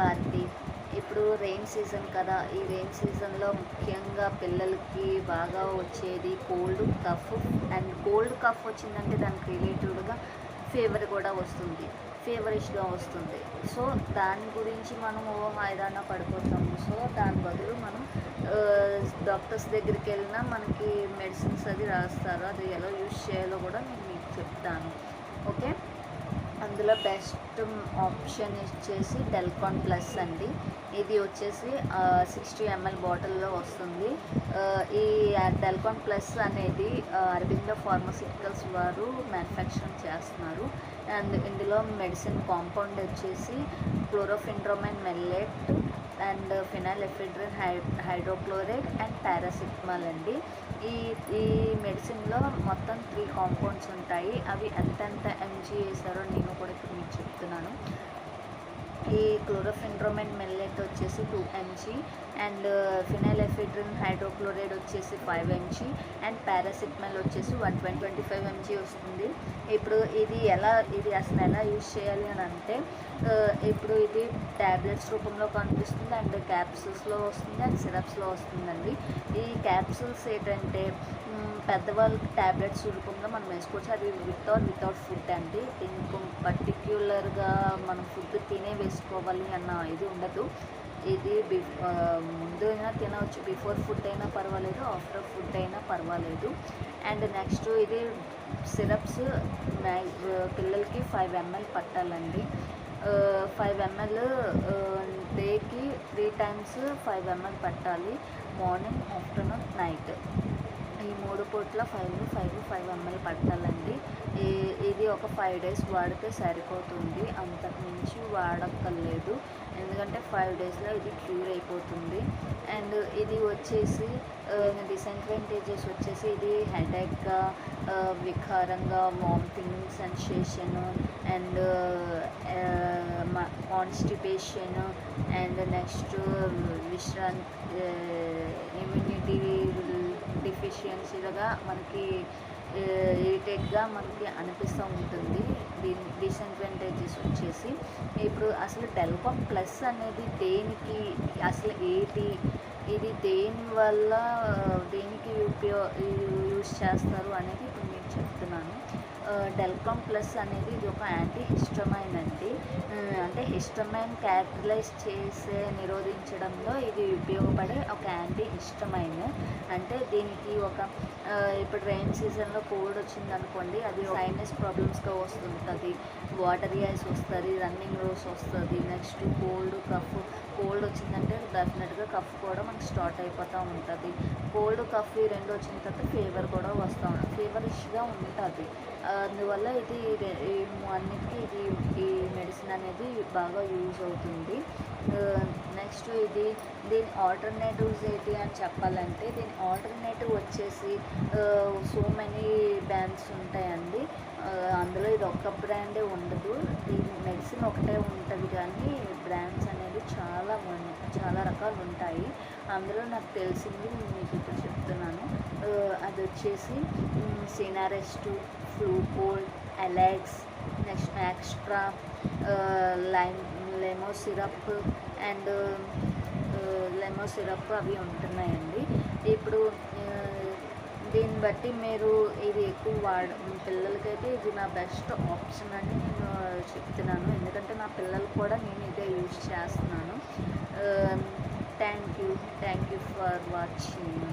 భారతి. ఇప్పుడు rain season కదా ఈ రెయిన్ సీజన్లో ముఖ్యంగా పిల్లలకి బాగా వచ్చేది cold cough and cold cough వచ్చిందంటే దానికి రిలేటెడ్గా ఫీవర్ కూడా వస్తుంది ఫీవరిష్గా వస్తుంది. సో దాని గురించి మనము మైదాన పడిపోతాము. సో దాని బదులు మనం డాక్టర్స్ దగ్గరికి వెళ్ళినా మనకి మెడిసిన్స్ అది రాస్తారు అది ఎలా యూజ్ చేయాలో కూడా నేను మీకు చెప్తాను. ఓకే? అందులో బెస్ట్ ఆప్షన్ వచ్చేసి డెల్కాన్ ప్లస్ అండి. ఇది వచ్చేసి సిక్స్టీ ఎంఎల్ బాటిల్లో వస్తుంది. ఈ డెల్కాన్ ప్లస్ అనేది ఆ, ఫార్మాసిటికల్స్ వారు మ్యానుఫ్యాక్చరింగ్ చేస్తున్నారు. అండ్ ఇందులో మెడిసిన్ కాంపౌండ్ వచ్చేసి chlorpheniramine maleate and phenol ephedrine హై హైడ్రోక్లోరైడ్ అండ్ పారాసిటమాల్ అండి. ఈ ఈ మెడిసిన్లో మొత్తం త్రీ కాంపౌండ్స్ ఉంటాయి. అవి ఎంతెంత ఎంజీ చేశారో నేను కూడా ఇప్పుడు మీకు చెప్తున్నాను. ఈ క్లోరోఫిండ్రోమైన్ మెల్లెట్ వచ్చేసి two M G and phenylephrine hydrochloride వచ్చేసి five M G and paracetamol వచ్చేసి one twenty twenty five M G వస్తుంది. ఇప్పుడు ఇది ఎలా ఇది అసలు ఎలా యూజ్ చేయాలి అని అంటే uh, ఇప్పుడు ఇది ట్యాబ్లెట్స్ రూపంలో కనిపిస్తుంది అండ్ క్యాప్సూల్స్లో వస్తుంది అండ్ సిరప్స్లో వస్తుందండి. ఈ క్యాప్సూల్స్ ఏంటంటే పెద్దవాళ్ళకి ట్యాబ్లెట్స్ రూపంలో మనం వేసుకోవచ్చు. అది వితౌట్ వితౌట్ ఫుడ్ అండి. దీనికి పర్టిక్యులర్గా మనం ఫుడ్ తినే చేసుకోవాలి అన్న ఇది ఉండదు. ఇది బి ముందు అయినా తినవచ్చు. బిఫోర్ ఫుడ్ అయినా పర్వాలేదు ఆఫ్టర్ ఫుడ్ అయినా పర్వాలేదు. అండ్ నెక్స్ట్ ఇది సిరప్స్ పిల్లలకి ఫైవ్ ఎంఎల్ పట్టాలండి. ఫైవ్ ఎంఎల్ డేకి త్రీ టైమ్స్ ఫైవ్ ఎంఎల్ పట్టాలి. Morning afternoon night. ఈ మూడు పూట్ల ఫైవ్ ఫైవ్ ఫైవ్ ఎంఎల్ పట్టాలండి. ఈ ఇది ఒక ఫైవ్ డేస్ వాడితే సరిపోతుంది. అంతకుమించి వాడక్కర్లేదు. ఎందుకంటే ఫైవ్ డేస్లో ఇది క్యూర్ అయిపోతుంది. అండ్ ఇది వచ్చేసి డిసడ్వాంటేజెస్ వచ్చేసి ఇది హెడేక్గా వికారంగా vomiting sensation and constipation and next విశ్రాంతి ఇమ్యూనిటీ డిఫిషియన్సీలుగా మనకి ఇరిటేట్గా మనకి అనిపిస్తూ ఉంటుంది. దీని డిసడ్వాంటేజెస్ వచ్చేసి ఇప్పుడు అసలు టెలికామ్ ప్లస్ అనేది దేనికి అసలు ఏంటి ఇది దేని వల్ల దేనికి ఉపయో యూజ్ చేస్తారు అనేది ఇప్పుడు నేను చెప్తున్నాను. డెల్కామ్ ప్లస్ అనేది ఇది ఒక యాంటీ హిస్టమైన్ అండి అంటే హిస్టమైన్ క్యాపిటలైజ్ చేసే నిరోధించడంలో ఇది ఉపయోగపడే ఒక యాంటీ హిస్టమైన్ అంటే దీనికి ఒక ఇప్పుడు రైన్ సీజన్లో కోల్డ్ వచ్చింది అనుకోండి అది సైనస్ ప్రాబ్లమ్స్గా వస్తుంటుంది. వాటర్ ఐస్ వస్తుంది రన్నింగ్ రోస్ వస్తుంది నెక్స్ట్ కోల్డ్ కఫ్ కోల్డ్ వచ్చిందంటే డెఫినెట్గా కఫ్ కూడా మనకు స్టార్ట్ అయిపోతూ ఉంటుంది. కోల్డ్ కఫ్ ఈ రెండు వచ్చిన తర్వాత ఫీవర్ కూడా వస్తూ ఉంటుంది. ఫీవరిష్గా ఉంటుంది. అందువల్ల ఇది అన్నిటికీ ఇది ఈ మెడిసిన్ అనేది బాగా యూజ్ అవుతుంది. నెక్స్ట్ ఇది దీని ఆల్టర్నేటివ్స్ ఏంటి అని చెప్పాలంటే దీని ఆల్టర్నేటివ్ వచ్చేసి సో మెనీ బ్రాండ్స్ ఉంటాయండి. అందులో ఇది ఒక్క బ్రాండే ఉండదు. దీని మెడిసిన్ ఒకటే ఉంటుంది కానీ బ్రాండ్స్ అనేవి చాలా చాలా రకాలు ఉంటాయి. అందులో నాకు తెలిసింది నేను మీకు ఇప్పుడు చెప్తున్నాను. అది వచ్చేసి Sinarest Flucold Alex next extra lime Lemo syrup and Lemo syrup అవి ఉంటున్నాయండి. ఇప్పుడు దీన్ని బట్టి మీరు ఇది ఎక్కువ వాడ పిల్లలకైతే ఇది నా బెస్ట్ ఆప్షన్ అని నేను చెప్తున్నాను. ఎందుకంటే నా పిల్లలు కూడా నేను ఇదే యూజ్ చేస్తున్నాను. Thank you thank you for watching.